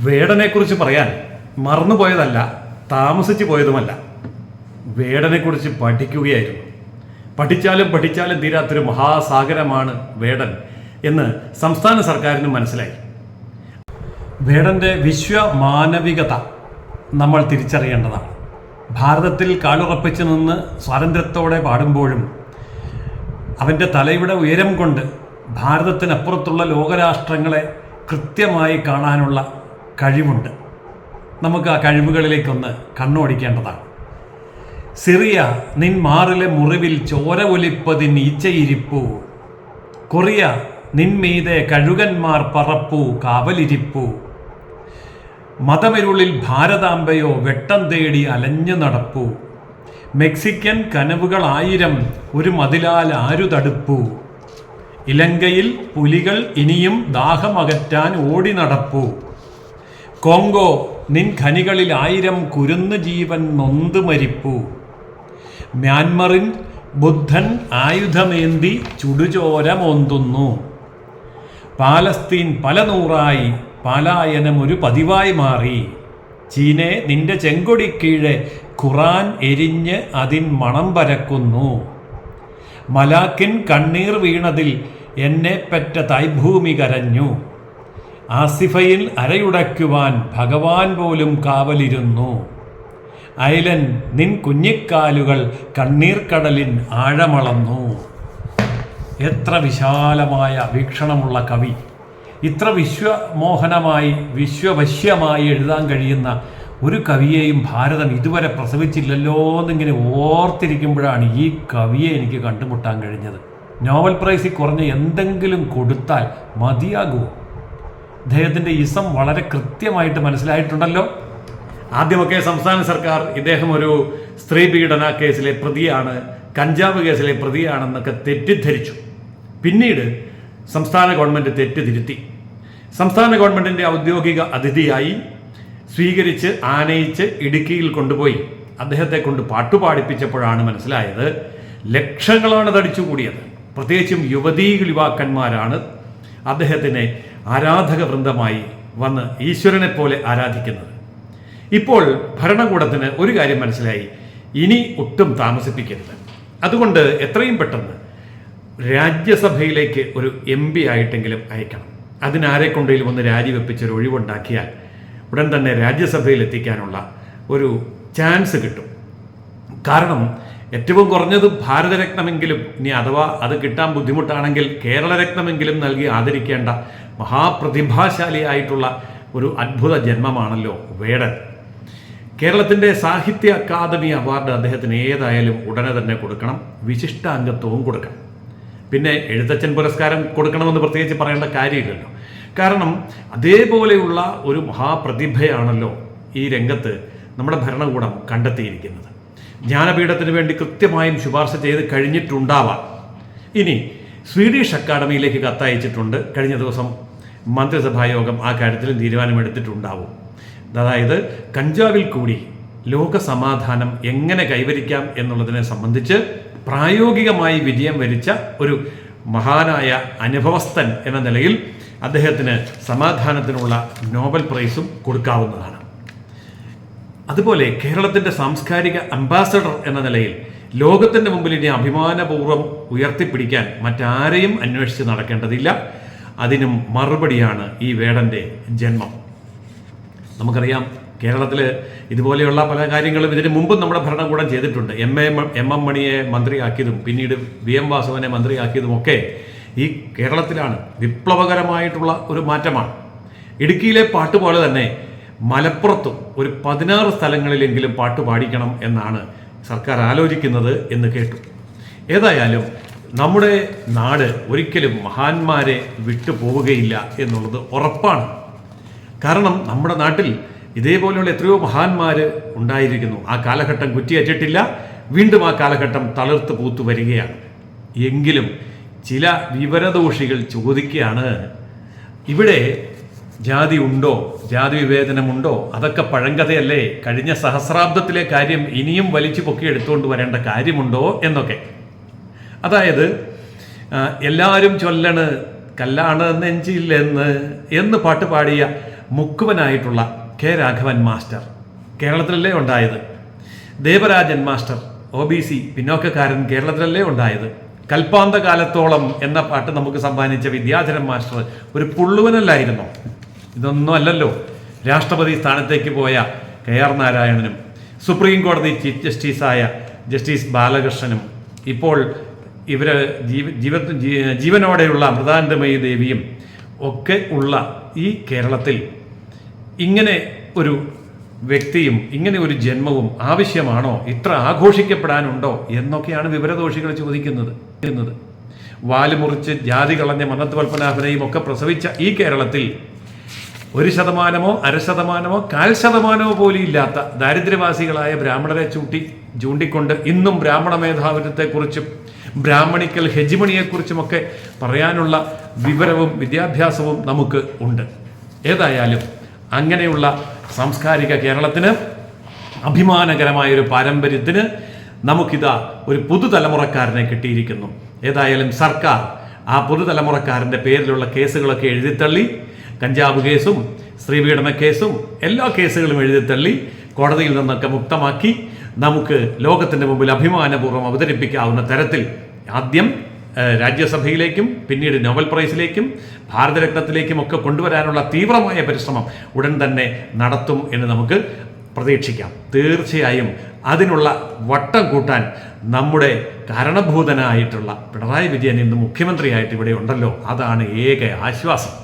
വേടനെക്കുറിച്ച് പറയാൻ മറന്നുപോയതല്ല താമസിച്ചു പോയതുമല്ല. വേടനെക്കുറിച്ച് പഠിക്കുകയായിരുന്നു. പഠിച്ചാലും പഠിച്ചാലും തീരാത്തൊരു മഹാസാഗരമാണ് വേടൻ എന്ന് സംസ്ഥാന സർക്കാരിനും മനസ്സിലായി. വേടന്റെ വിശ്വമാനവികത നമ്മൾ തിരിച്ചറിയേണ്ടതാണ്. ഭാരതത്തിൽ കാലുറപ്പിച്ച് നിന്ന് സ്വാതന്ത്ര്യത്തോടെ പാടുമ്പോഴും അവന്റെ തലയുടെ ഉയരം കൊണ്ട് ഭാരതത്തിനപ്പുറത്തുള്ള ലോകരാഷ്ട്രങ്ങളെ കൃത്യമായി കാണാനുള്ള കഴിവുണ്ട്. നമുക്ക് ആ കഴിവുകളിലേക്കൊന്ന് കണ്ണോടിക്കേണ്ടതാണ്. സിറിയ നിൻ മാറിലെ മുറിവിൽ ചോര ഒലിപ്പതിൻ ഈച്ചയിരിപ്പു. കൊറിയ നിൻമീതെ കഴുകന്മാർ പറപ്പൂ കാവലിരിപ്പൂ. മതമിരുളിൽ ഭാരതാംബയോ വെട്ടം തേടി അലഞ്ഞു നടപ്പൂ. മെക്സിക്കൻ കനവുകൾ ആയിരം ഒരു മതിലാൽ ആരു തടുപ്പു ഇലങ്കയിൽ പുലികൾ ഇനിയും ദാഹമകറ്റാൻ ഓടി നടപ്പു. കോങ്കോ നിൻ ഖനികളിൽ ആയിരം കുരുന്നു ജീവൻ നൊന്ത് മരിപ്പു. മ്യാൻമറിൻ ബുദ്ധൻ ആയുധമേന്തി ചുടുചോരമോന്തുന്നു പാലസ്തീൻ പല നൂറായി പാലായനം ഒരു പതിവായി മാറി. ചീനെ നിന്റെ ചെങ്കൊടി കീഴെ ഖുറാൻ എരിഞ്ഞ് അതിൻ മണം പരക്കുന്നു. മലാക്കിൻ കണ്ണീർ വീണതിൽ എന്നെ പെറ്റ തൈഭൂമി കരഞ്ഞു. ആസിഫയിൽ അരയുടയ്ക്കുവാൻ ഭഗവാൻ പോലും കാവലിരുന്നു. അയലൻ നിൻ കുഞ്ഞിക്കാലുകൾ കണ്ണീർക്കടലിൻ ആഴമളന്നു. എത്ര വിശാലമായ വീക്ഷണമുള്ള കവി. ഇത്ര വിശ്വമോഹനമായി വിശ്വവശ്യമായി എഴുതാൻ കഴിയുന്ന ഒരു കവിയെയും ഭാരതം ഇതുവരെ പ്രസവിച്ചില്ലല്ലോ എന്നിങ്ങനെ ഓർത്തിരിക്കുമ്പോഴാണ് ഈ കവിയെ എനിക്ക് കണ്ടുമുട്ടാൻ കഴിഞ്ഞത്. നോവൽ പ്രൈസിൽ കുറഞ്ഞ എന്തെങ്കിലും കൊടുത്താൽ മതിയാകുമോ? അദ്ദേഹത്തിന്റെ ഇസം വളരെ കൃത്യമായിട്ട് മനസ്സിലായിട്ടുണ്ടല്ലോ. ആദ്യമൊക്കെ സംസ്ഥാന സർക്കാർ ഇദ്ദേഹം ഒരു സ്ത്രീ പീഡന കേസിലെ പ്രതിയാണ് കഞ്ചാവ് കേസിലെ പ്രതിയാണെന്നൊക്കെ തെറ്റിദ്ധരിച്ചു. പിന്നീട് സംസ്ഥാന ഗവൺമെന്റ് തെറ്റിതിരുത്തി. സംസ്ഥാന ഗവൺമെന്റിന്റെ ഔദ്യോഗിക അതിഥിയായി സ്വീകരിച്ച് ആനയിച്ച് ഇടുക്കിയിൽ കൊണ്ടുപോയി. അദ്ദേഹത്തെ കൊണ്ട് പാട്ടുപാടിപ്പിച്ചപ്പോഴാണ് മനസ്സിലായത് ലക്ഷങ്ങളാണ് തടിച്ചുകൂടിയത്. പ്രത്യേകിച്ചും യുവതീ യുവാക്കന്മാരാണ് അദ്ദേഹത്തിനെ ആരാധക വൃന്ദമായി വന്ന് ഈശ്വരനെ പോലെ ആരാധിക്കുന്നത്. ഇപ്പോൾ ഭരണകൂടത്തിന് ഒരു കാര്യം മനസ്സിലായി. ഇനി ഒട്ടും താമസിപ്പിക്കരുത്. അതുകൊണ്ട് എത്രയും പെട്ടെന്ന് രാജ്യസഭയിലേക്ക് ഒരു എം പി ആയിട്ടെങ്കിലും അയക്കണം. അതിനാരെ കൊണ്ടെങ്കിലും ഒന്ന് രാജിവെപ്പിച്ച് ഒരു ഒഴിവുണ്ടാക്കിയാൽ ഉടൻ തന്നെ രാജ്യസഭയിൽ എത്തിക്കാനുള്ള ഒരു ചാൻസ് കിട്ടും. കാരണം ഏറ്റവും കുറഞ്ഞത് ഭാരതരത്നമെങ്കിലും ഇനി അഥവാ അത് കിട്ടാൻ ബുദ്ധിമുട്ടാണെങ്കിൽ കേരളരത്നമെങ്കിലും നൽകി ആദരിക്കേണ്ട മഹാപ്രതിഭാശാലിയായിട്ടുള്ള ഒരു അത്ഭുത ജന്മമാണല്ലോ വേടൻ. കേരളത്തിന്റെ സാഹിത്യ അക്കാദമി അവാർഡ് അദ്ദേഹത്തിന് ഏതായാലും ഉടനെ തന്നെ കൊടുക്കണം വിശിഷ്ട അംഗത്വവും കൊടുക്കണം. പിന്നെ എഴുത്തച്ഛൻ പുരസ്കാരം കൊടുക്കണമെന്ന് പ്രത്യേകിച്ച് പറയേണ്ട കാര്യമില്ലല്ലോ. കാരണം അതേപോലെയുള്ള ഒരു മഹാപ്രതിഭയാണല്ലോ ഈ രംഗത്ത് നമ്മുടെ ഭരണകൂടം കണ്ടെത്തിയിരിക്കുന്നത്. ജ്ഞാനപീഠത്തിന് വേണ്ടി കൃത്യമായും ശുപാർശ ചെയ്ത് കഴിഞ്ഞിട്ടുണ്ടാവാം. ഇനി സ്വീഡിഷ് അക്കാഡമിയിലേക്ക് കത്തയച്ചിട്ടുണ്ട്. കഴിഞ്ഞ ദിവസം മന്ത്രിസഭായോഗം ആ കാര്യത്തിലും തീരുമാനമെടുത്തിട്ടുണ്ടാവും. അതായത് കഞ്ചാവിൽ കൂടി ലോകസമാധാനം എങ്ങനെ കൈവരിക്കാം എന്നുള്ളതിനെ സംബന്ധിച്ച് പ്രായോഗികമായി വിജയം വരിച്ച ഒരു മഹാനായ അനുഭവസ്ഥൻ എന്ന നിലയിൽ അദ്ദേഹത്തിന് സമാധാനത്തിനുള്ള നോബൽ പ്രൈസും കൊടുക്കാവുന്നതാണ്. അതുപോലെ കേരളത്തിന്റെ സാംസ്കാരിക അംബാസഡർ എന്ന നിലയിൽ ലോകത്തിന്റെ മുമ്പിൽ ഇനി അഭിമാനപൂർവം ഉയർത്തിപ്പിടിക്കാൻ മറ്റാരെയും അന്വേഷിച്ച് നടക്കേണ്ടതില്ല. അതിനും മറുപടിയാണ് ഈ വേടന്റെ ജന്മം. നമുക്കറിയാം കേരളത്തിൽ ഇതുപോലെയുള്ള പല കാര്യങ്ങളും ഇതിനു മുമ്പും നമ്മുടെ ഭരണകൂടം ചെയ്തിട്ടുണ്ട്. എം എ എം എം മണിയെ മന്ത്രിയാക്കിയതും പിന്നീട് വി എം വാസവനെ മന്ത്രിയാക്കിയതുമൊക്കെ ഈ കേരളത്തിലാണ് വിപ്ലവകരമായിട്ടുള്ള ഒരു മാറ്റമാണ്. ഇടുക്കിയിലെ പാട്ട് പോലെ തന്നെ മലപ്പുറത്തും ഒരു പതിനാറ് സ്ഥലങ്ങളിലെങ്കിലും പാട്ട് പാടിക്കണം എന്നാണ് സർക്കാർ ആലോചിക്കുന്നത് എന്ന് കേട്ടു. ഏതായാലും നമ്മുടെ നാട് ഒരിക്കലും മഹാന്മാരെ വിട്ടുപോവുകയില്ല എന്നുള്ളത് ഉറപ്പാണ്. കാരണം നമ്മുടെ നാട്ടിൽ ഇതേപോലെയുള്ള എത്രയോ മഹാന്മാർ ഉണ്ടായിരിക്കുന്നു. ആ കാലഘട്ടം കുറ്റിയേറ്റിട്ടില്ല. വീണ്ടും ആ കാലഘട്ടം തളിർത്ത് പൂത്തു വരികയാണ്. എങ്കിലും ചില വിവരദോഷികൾ ചോദിക്കുകയാണ്. ഇവിടെ ജാതി ഉണ്ടോ? ജാതി വിവേചനമുണ്ടോ? അതൊക്കെ പഴങ്കഥയല്ലേ? കഴിഞ്ഞ സഹസ്രാബ്ദത്തിലെ കാര്യം ഇനിയും വലിച്ചു പൊക്കി എടുത്തുകൊണ്ട് വരേണ്ട കാര്യമുണ്ടോ എന്നൊക്കെ. അതായത് എല്ലാവരും ചൊല്ലണ് കല്ലാണ് നെഞ്ചില്ലെന്ന് എന്ന് പാട്ട് പാടിയ മുക്കുവനായിട്ടുള്ള കെ രാഘവൻ മാസ്റ്റർ. കേരളത്തിലല്ലേ ഉണ്ടായത്? Devarajan master O B C പിന്നോക്കക്കാരൻ കേരളത്തിലല്ലേ ഉണ്ടായത്? കൽപ്പാന്ത കാലത്തോളം എന്ന പാട്ട് നമുക്ക് സമ്മാനിച്ച വിദ്യാധരൻ മാസ്റ്റർ ഒരു പുള്ളുവനല്ലായിരുന്നോ? ഇതൊന്നും അല്ലല്ലോ. രാഷ്ട്രപതി സ്ഥാനത്തേക്ക് പോയ കെ ആർ നാരായണനും സുപ്രീം കോടതി ചീഫ് ജസ്റ്റിസായ ജസ്റ്റിസ് ബാലകൃഷ്ണനും ഇപ്പോൾ ഇവർ ജീവ ജീവ ജീവനോടെയുള്ള അമൃതാനന്ദമയി ദേവിയും ഒക്കെ ഉള്ള ഈ കേരളത്തിൽ ഇങ്ങനെ ഒരു വ്യക്തിയും ഇങ്ങനെ ഒരു ജന്മവും ആവശ്യമാണോ? ഇത്ര ആഘോഷിക്കപ്പെടാനുണ്ടോ? എന്നൊക്കെയാണ് വിവരദോഷികൾ ചോദിക്കുന്നത്. എന്നത് വാൽ മുറിച്ച് ജാതി കളഞ്ഞ മന്നത്ത് ഒക്കെ പ്രസവിച്ച ഈ കേരളത്തിൽ ഒരു ശതമാനമോ അര ശതമാനമോ കാൽ ശതമാനമോ പോലും ഇല്ലാത്ത ദാരിദ്ര്യവാസികളായ ബ്രാഹ്മണരെ ചൂട്ടി ചൂണ്ടിക്കൊണ്ട് ഇന്നും ബ്രാഹ്മണ മേധാവിത്വത്തെക്കുറിച്ചും ബ്രാഹ്മണിക്കൽ ഹെജിമണിയെക്കുറിച്ചുമൊക്കെ പറയാനുള്ള വിവരവും വിദ്യാഭ്യാസവും നമുക്ക് ഉണ്ട്. ഏതായാലും അങ്ങനെയുള്ള സാംസ്കാരിക കേരളത്തിന് അഭിമാനകരമായ ഒരു പാരമ്പര്യത്തിന് നമുക്കിതാ ഒരു പുതുതലമുറക്കാരനെ കിട്ടിയിരിക്കുന്നു. ഏതായാലും സർക്കാർ ആ പുതുതലമുറക്കാരന്റെ പേരിലുള്ള കേസുകളൊക്കെ എഴുതിത്തള്ളി കഞ്ചാവ് കേസും സ്ത്രീപീഡന കേസും എല്ലാ കേസുകളും എഴുതിത്തള്ളി കോടതിയിൽ നിന്നൊക്കെ മുക്തമാക്കി നമുക്ക് ലോകത്തിന്റെ മുമ്പിൽ അഭിമാനപൂർവം അവതരിപ്പിക്കാവുന്ന തരത്തിൽ ആദ്യം രാജ്യസഭയിലേക്കും പിന്നീട് നോബൽ പ്രൈസിലേക്കും ഭാരതരത്നത്തിലേക്കും ഒക്കെ കൊണ്ടുവരാനുള്ള തീവ്രമായ പരിശ്രമം ഉടൻ തന്നെ നടത്തും എന്ന് നമുക്ക് പ്രതീക്ഷിക്കാം. തീർച്ചയായും അതിനുള്ള വട്ടം കൂട്ടാൻ നമ്മുടെ കാരണഭൂതനായിട്ടുള്ള പിണറായി വിജയൻ ഇന്ന് മുഖ്യമന്ത്രിയായിട്ട് ഇവിടെ ഉണ്ടല്ലോ. അതാണ് ഏക ആശ്വാസം.